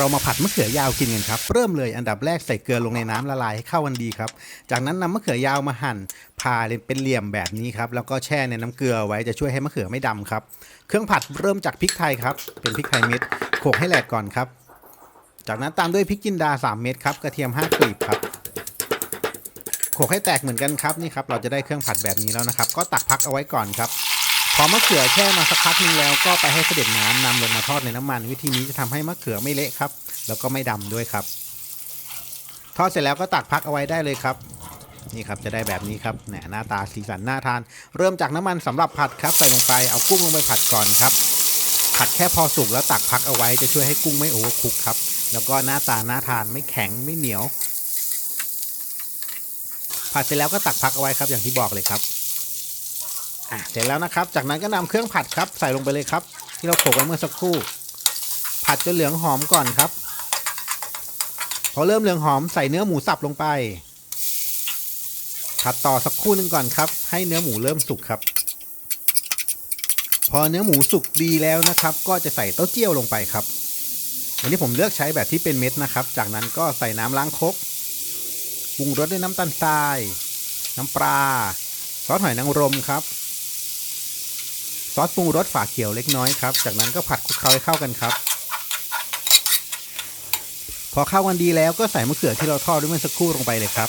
เรามาผัดมะเขือยาวกินกันครับ เริ่มเลยอันดับแรกใส่เกลือลงในน้ำละลายให้เข้ากันดีครับ จากนั้นนำมะเขือยาวมาหั่นผ่าเป็นเหลี่ยมแบบนี้ครับ แล้วก็แช่ในน้ำเกลือไว้จะช่วยให้มะเขือไม่ดำครับ เครื่องผัดเริ่มจากพริกไทยครับ เป็นพริกไทยเม็ดโขกให้แหลกก่อนครับ จากนั้นตามด้วยพริกจินดา 3 เม็ดครับ กระเทียม5กลีบครับโขกให้แตกเหมือนกันครับนี่ครับ เราจะได้เครื่องผัดแบบนี้แล้วนะครับ ก็ตักพักเอาไว้ก่อนครับ พอมะเขือแช่มาสักพักนึงแล้วก็ไปให้เสด็จน้ำนำลงมาทอดในน้ำมัน วิธีนี้จะทำให้มะเขือไม่เละครับ แล้วก็ไม่ดำด้วยครับ ทอดเสร็จแล้วก็ตักพักเอาไว้ได้เลยครับ นี่ครับจะได้แบบนี้ครับหนหน้าตาสีสันน่าทาน เริ่มจากน้ำมันสำหรับผัดครับใส่ลงไปเอากุ้งลงไปผัดก่อนครับ ผัดแค่พอสุกแล้วตักพักเอาไว้จะช่วยให้กุ้งไม่โอเวอร์คุกครับแล้วก็หน้าตาน่าทานไม่แข็งไม่เหนียว ผัดเสร็จแล้วก็ตักพักเอาไว้ครับอย่างที่บอกเลยครับ อะเสร็จแล้วนะครับ จากนั้นก็นำเครื่องผัดครับใส่ลงไปเลยครับ ที่เราโขลกไว้เมื่อสักครู่ ผัดจนเหลืองหอมก่อนครับ พอเริ่มเหลืองหอมใส่เนื้อหมูสับลงไป ผัดต่อสักครู่หนึ่งก่อนครับ ให้เนื้อหมูเริ่มสุกครับ พอเนื้อหมูสุกดีแล้วนะครับ ก็จะใส่เต้าเจี้ยวลงไปครับวันนี้ผมเลือกใช้แบบที่เป็นเม็ดนะครับ จากนั้นก็ใส่น้ำล้างครกปรุงรสด้วยน้ำตาลทราย น้ำปลาซอสหอยนางรมครับ ซอสปรุงรสฝาเขียวเล็กน้อยครับ จากนั้นก็ผัดคลุกเคล้าให้เข้ากันครับ พอเข้ากันดีแล้วก็ใส่มะเขือที่เราทอดด้วยเมื่อสักครู่ลงไปเลยครับ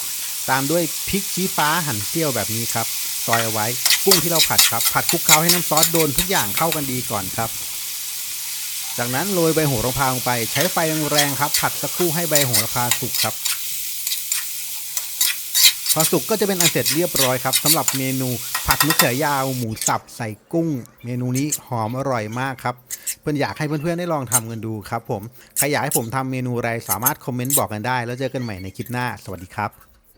ตามด้วยพริกชี้ฟ้าหั่นเสี้ยวแบบนี้ครับซอยเอาไว้ กุ้งที่เราผัดครับ ผัดคลุกเคล้าให้น้ำซอสโดนทุกอย่างเข้ากันดีก่อนครับ จากนั้นโรยใบโหระพาลงไป ใช้ไฟแรงๆครับ ผัดสักครู่ให้ใบโหระพาสุกครับ พอสุกก็จะเป็นอันเสร็จเรียบร้อยครับสำหรับเมนูผัดมะเขือยาวหมูสับใส่กุ้ง เมนูนี้หอมอร่อยมากครับเพื่อนอยากให้เพื่อนๆได้ลองทำกันดูครับผมใครอยากให้ผมทำเมนูอะไรสามารถคอมเมนต์บอกกันได้ แล้วเจอกันใหม่ในคลิปหน้า สวัสดีครับ